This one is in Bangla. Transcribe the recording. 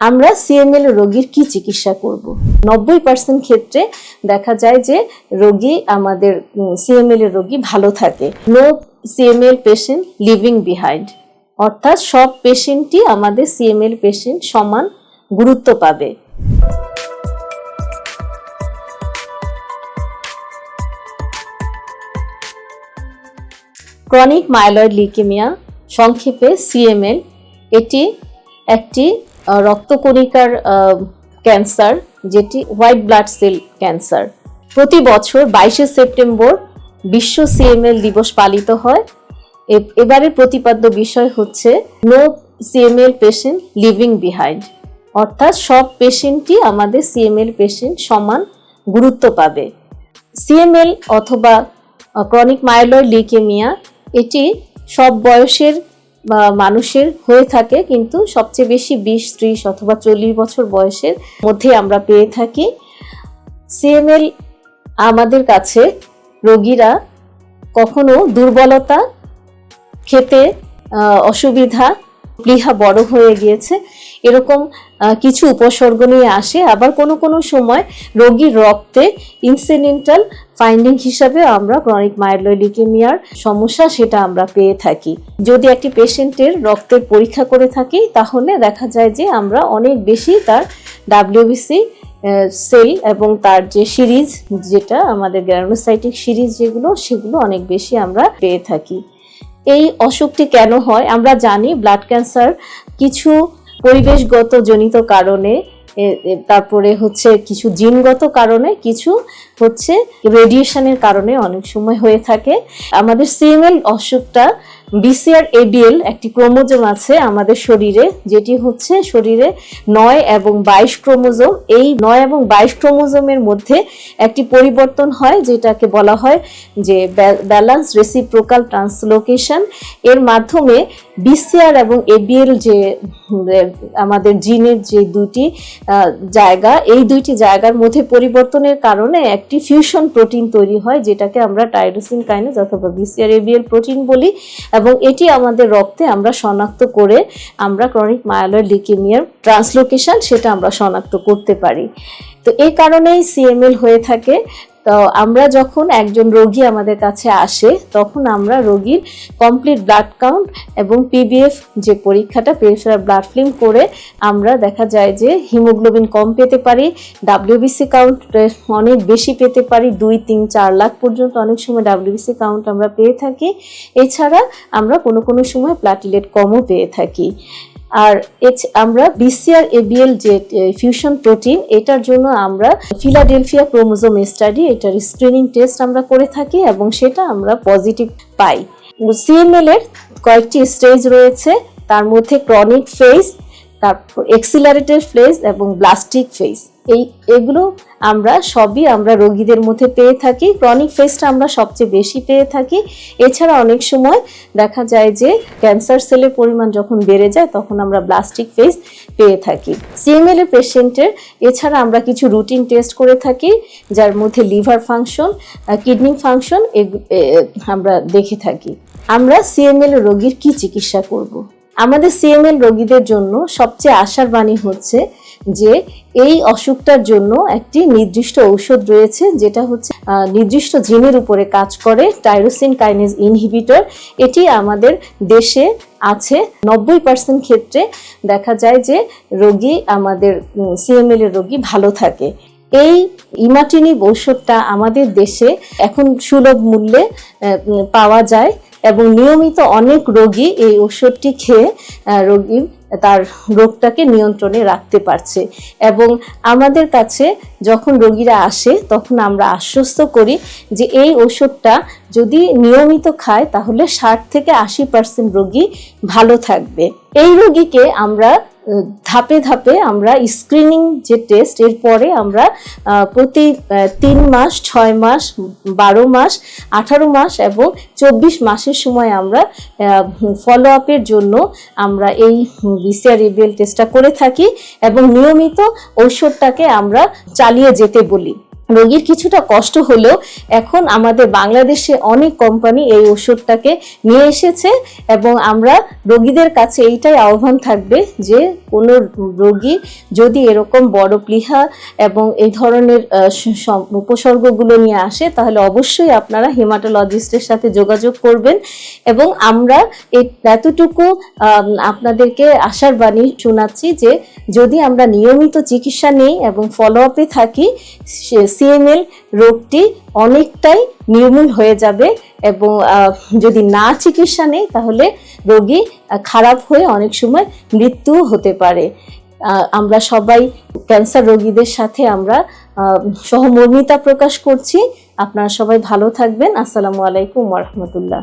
আমরা সিএমএল রোগীর কি চিকিৎসা করব? নব্বই পার্সেন্ট ক্ষেত্রে দেখা যায় যে রোগী আমাদের সিএমএল এর রোগী ভালো থাকে। No CML patient living behind অর্থাৎ সব পেশেন্টই আমাদের সিএমএল পেশেন্ট সমান গুরুত্ব পাবে। ক্রনিক মাইলয়েড লিকেমিয়া সংক্ষেপে সিএমএল এটি একটি রক্তকণিকার ক্যান্সার, যেটি হোয়াইট ব্লাড সেল ক্যান্সার। প্রতি বছর বাইশে সেপ্টেম্বর বিশ্ব সিএমএল দিবস পালিত হয়। এবারের প্রতিপাদ্য বিষয় হচ্ছে no CML patient living behind অর্থাৎ সব পেশেন্টই আমাদের সিএমএল পেশেন্ট সমান গুরুত্ব পাবে। সিএমএল অথবা ক্রনিক মাইলয়েড লিকেমিয়া এটি সব বয়সের মানুষের হয়ে থাকে, কিন্তু সবচেয়ে বেশি বিশ, ত্রিশ অথবা চল্লিশ বছর বয়সের মধ্যে আমরা পেয়ে থাকি। সিএমএল আমাদের কাছে রোগীরা কখনো দুর্বলতা, খেতে অসুবিধা প্লীহা বড় হয়ে গিয়েছে। এরকম কিছু উপসর্গ নিয়ে আসে। আবার কোনো কোনো সময় রোগীর রক্তে ইনসিডেন্টাল ফাইন্ডিং হিসাবে আমরা ক্রনিক মাইলোলিকেমিয়ার সমস্যা সেটা আমরা পেয়ে থাকি। যদি একটি পেশেন্টের রক্তের পরীক্ষা করে থাকি, তাহলে দেখা যায় যে আমরা অনেক বেশি তার ডাব্লিউবিসি সেল এবং তার যে সিরিজ, যেটা আমাদের গ্রানোসাইটিক সিরিজ যেগুলো, সেগুলো অনেক বেশি আমরা পেয়ে থাকি। এই অসুখটি কেন হয় আমরা জানি ব্লাড ক্যান্সার কিছু পরিবেশগত জনিত কারণে তারপরে হচ্ছে কিছু জিনগত কারণে, কিছু হচ্ছে রেডিয়েশনের কারণে অনেক সময় হয়ে থাকে। আমাদের সিএমএল অসুখটা বিসিআর এবিএল একটি ক্রোমোজোম আছে আমাদের শরীরে, যেটি হচ্ছে শরীরে নয় এবং বাইশ ক্রোমোজোম। এই নয় এবং বাইশ ক্রোমোজোমের মধ্যে একটি পরিবর্তন হয়, যেটাকে বলা হয় যে ব্যালান্স রেসিপ্রোকাল ট্রান্সলোকেশন। এর মাধ্যমে বিসিআর এবং এবিএল যে আমাদের জিনের যে দুটি জায়গা, এই দুইটি জায়গার মধ্যে পরিবর্তনের কারণে একটি ফিউশন প্রোটিন তৈরি হয়, যেটাকে আমরা টাইরোসিন কাইনেজ অথবা বিসিআর এবিএল প্রোটিন বলি। এবং এটি আমাদের রক্তে আমরা শনাক্ত করে আমরা ক্রনিক মায়ালয় লিকিমিয়ার ট্রান্সলোকেশন সেটা আমরা শনাক্ত করতে পারি। তো এই কারণেই সিএমএল হয়ে থাকে। তো আমরা যখন একজন রোগী আমাদের কাছে আসে, তখন আমরা রোগীর কমপ্লিট ব্লাড কাউন্ট এবং পিবিএফ যে পরীক্ষাটা পেরিফেরাল ব্লাড ফিল্ম করে আমরা দেখা যায় যে হিমোগ্লোবিন কম পেতে পারি ডাব্লিউবিসি কাউন্ট অনেক বেশি পেতে পারি, দুই, তিন, চার লাখ পর্যন্ত অনেক সময় ডাব্লিউবিসি কাউন্ট আমরা পেয়ে থাকি। এছাড়া আমরা কোনো কোনো সময় প্লাটিলেট কমও পেয়ে থাকি। আর আমরা বিসিআর এবিএল যে ফিউশন প্রোটিন এটার জন্য আমরা ফিলাডেলফিয়া ক্রোমোজোম স্টাডি এটার স্ক্রিনিং টেস্ট আমরা করে থাকি এবং সেটা আমরা পজিটিভ পাই। সিএমএল এর কয়েকটি স্টেজ রয়েছে, তার মধ্যে ক্রনিক ফেজ তারপর এক্সিলারেটেড ফেজ এবং ব্লাস্টিক ফেজ এই, এগুলো আমরা সবই আমরা রোগীদের মধ্যে পেয়ে থাকি। ক্রনিক ফেজটা আমরা সবচেয়ে বেশি পেয়ে থাকি। এছাড়া অনেক সময় দেখা যায় যে ক্যান্সার সেলের পরিমাণ যখন বেড়ে যায়, তখন আমরা ব্লাস্টিক ফেস পেয়ে থাকি। সিএমএল এর পেশেন্টের এছাড়া আমরা কিছু রুটিন টেস্ট করে থাকি, যার মধ্যে লিভার ফাংশন কিডনি ফাংশন আমরা দেখে থাকি। আমরা সিএমএল রোগীর কি চিকিৎসা করব? আমাদের সিএমএল রোগীদের জন্য সবচেয়ে আশার বাণী হচ্ছে যে এই অসুখটার জন্য একটি নির্দিষ্ট ঔষধ রয়েছে, যেটা হচ্ছে নির্দিষ্ট জিনের উপরে কাজ করে টাইরোসিন কাইনেজ ইনহিবিটর এটি আমাদের দেশে আছে। নব্বই পার্সেন্ট ক্ষেত্রে দেখা যায় যে রোগী আমাদের সিএমএল এর রোগী ভালো থাকে। এই ইমাটিনি ঔষধটা আমাদের দেশে এখন সুলভ মূল্যে পাওয়া যায়। এবং নিয়মিত অনেক রোগী এই ওষুধটি খেয়ে রোগীর তার রোগটাকে নিয়ন্ত্রণে রাখতে পারছে। এবং আমাদের কাছে যখন রোগীরা আসে, তখন আমরা আশ্বস্ত করি যে এই ওষুধটা যদি নিয়মিত খায়, তাহলে ষাট থেকে আশি পার্সেন্ট রোগী ভালো থাকবে। এই রোগীকে আমরা ধাপে ধাপে আমরা স্ক্রিনিং যে টেস্ট এরপরে আমরা প্রতি তিন মাস, ছয় মাস, বারো মাস, আঠারো মাস এবং চব্বিশ মাসের সময় আমরা ফলো আপের জন্য আমরা এই বিসিআর ইবিএল টেস্টটা করে থাকি এবং নিয়মিত ঔষধটাকে আমরা চালিয়ে যেতে বলি। রোগীর কিছুটা কষ্ট হলেও এখন আমাদের বাংলাদেশে অনেক কোম্পানি এই ওষুধটাকে নিয়ে এসেছে এবং আমরা রোগীদের কাছে এইটাই আহ্বান থাকবে যে কোনো রোগী যদি এরকম বড় প্লিহা এবং এই ধরনের উপসর্গগুলো নিয়ে আসে, তাহলে অবশ্যই আপনারা হেমাটোলজিস্টের সাথে যোগাযোগ করবেন এবং আমরা এই- এতটুকু আপনাদেরকে আশার বাণী শোনাচ্ছি যে যদি আমরা নিয়মিত চিকিৎসা নেই এবং ফলো আপে থাকি সিএমএল রোগটি অনেকটাই নির্মূল হয়ে যাবে এবং যদি না চিকিৎসা নেই তাহলে রোগী খারাপ হয়ে অনেক সময় মৃত্যু হতে পারে। আমরা সবাই ক্যান্সার রোগীদের সাথে আমরা সহমর্মিতা প্রকাশ করছি। আপনারা সবাই ভালো থাকবেন। আসসালামু আলাইকুম রহমতুল্লাহ।